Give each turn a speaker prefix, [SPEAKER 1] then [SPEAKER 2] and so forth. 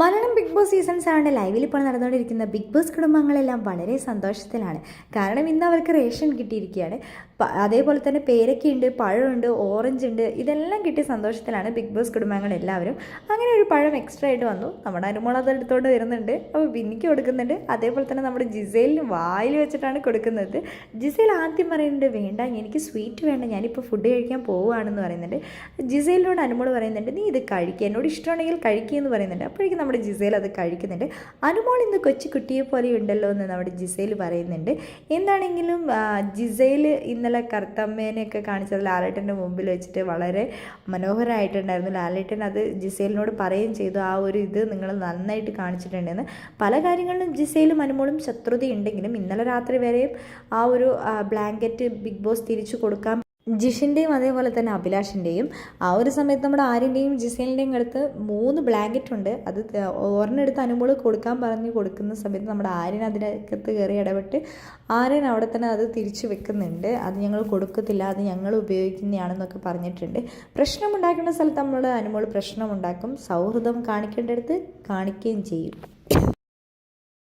[SPEAKER 1] Malayalam Bigg Boss season സെവന്റെ ലൈവിൽ ഇപ്പോൾ നടന്നുകൊണ്ടിരിക്കുന്ന ബിഗ് ബോസ് കുടുംബങ്ങളെല്ലാം വളരെ സന്തോഷത്തിലാണ്. കാരണം ഇന്ന് അവർക്ക് റേഷൻ കിട്ടിയിരിക്കുകയാണ്. അതേപോലെ തന്നെ പേരക്കയുണ്ട് പഴമുണ്ട് ഓറഞ്ച് ഉണ്ട് ഇതെല്ലാം കിട്ടിയ സന്തോഷത്തിലാണ് ബിഗ് ബോസ് കുടുംബങ്ങൾ എല്ലാവരും അങ്ങനെ ഒരു പഴം എക്സ്ട്രാ ആയിട്ട് വന്നു. നമ്മുടെ അനുമോൾ അത് എടുത്തുകൊണ്ട് വരുന്നുണ്ട്. അപ്പോൾ ബിന്നിക്ക് കൊടുക്കുന്നുണ്ട്. അതേപോലെ തന്നെ നമ്മുടെ ജിസേലിന് വായിൽ വെച്ചിട്ടാണ് കൊടുക്കുന്നത്. ജിസേൽ ആദ്യം പറയുന്നുണ്ട് വേണ്ട എനിക്ക് സ്വീറ്റ് വേണ്ട. ഞാനിപ്പോൾ ഫുഡ് കഴിക്കാൻ പോവുകയാണെന്ന് പറയുന്നുണ്ട്. ജിസേലിനോട് അനുമോൾ പറയുന്നുണ്ട് നീ ഇത് കഴിക്കുക എന്നോട് ഇഷ്ടമാണെങ്കിൽ കഴിക്കുക എന്ന് പറയുന്നുണ്ട്. അപ്പോഴേക്കും നമ്മുടെ ജിസേൽ അത് കഴിക്കുന്നുണ്ട്. അനുമോൾ ഇന്ന് കൊച്ചു കുട്ടിയെ പോലെ ഉണ്ടല്ലോ എന്ന് നമ്മുടെ ജിസേൽ പറയുന്നുണ്ട്. എന്താണെങ്കിലും ജിസേൽ ഇന്നലെ കറുത്തമ്മേനെയൊക്കെ കാണിച്ചത് ലാലേട്ടന്റെ മുമ്പിൽ വെച്ചിട്ട് വളരെ മനോഹരമായിട്ടുണ്ടായിരുന്നു ലാലേട്ടൻ അത് ജിസേലിനോട് പറയുകയും ചെയ്തു ആ ഒരു ഇത് നിങ്ങൾ നന്നായിട്ട് കാണിച്ചിട്ടുണ്ടെന്ന്. പല കാര്യങ്ങളിലും ജിസയിലും അനുമോളും ശത്രുതയുണ്ടെങ്കിലും ഇന്നലെ രാത്രി വരെയും ആ ഒരു ബ്ലാങ്കറ്റ് ബിഗ് ബോസ് തിരിച്ചു കൊടുക്കാൻ ജിഷിന്റെയും അതേപോലെ തന്നെ അഭിലാഷിന്റെയും ആ ഒരു സമയത്ത് നമ്മുടെ ആര്യന്റെയും ജിസേലിന്റെയും അടുത്ത് മൂന്ന് ബ്ലാങ്കറ്റ് ഉണ്ട്. അത് ഒരെണ്ണെടുത്ത് അനുമോൾ കൊടുക്കാൻ പറഞ്ഞ് കൊടുക്കുന്ന സമയത്ത് നമ്മുടെ ആര്യൻ അതിനകത്ത് കയറി ഇടപെട്ട് ആര്യൻ അവിടെ തന്നെ അത് തിരിച്ചു വെക്കുന്നുണ്ട്. അത് ഞങ്ങൾ കൊടുക്കത്തില്ല അത് ഞങ്ങൾ ഉപയോഗിക്കുന്നതാണെന്നൊക്കെ പറഞ്ഞിട്ടുണ്ട്. പ്രശ്നമുണ്ടാക്കുന്ന സ്ഥലത്ത് നമ്മൾ അനുമോൾ പ്രശ്നമുണ്ടാക്കും. സൗഹൃദം കാണിക്കേണ്ടടുത്ത് കാണിക്കുകയും ചെയ്യും.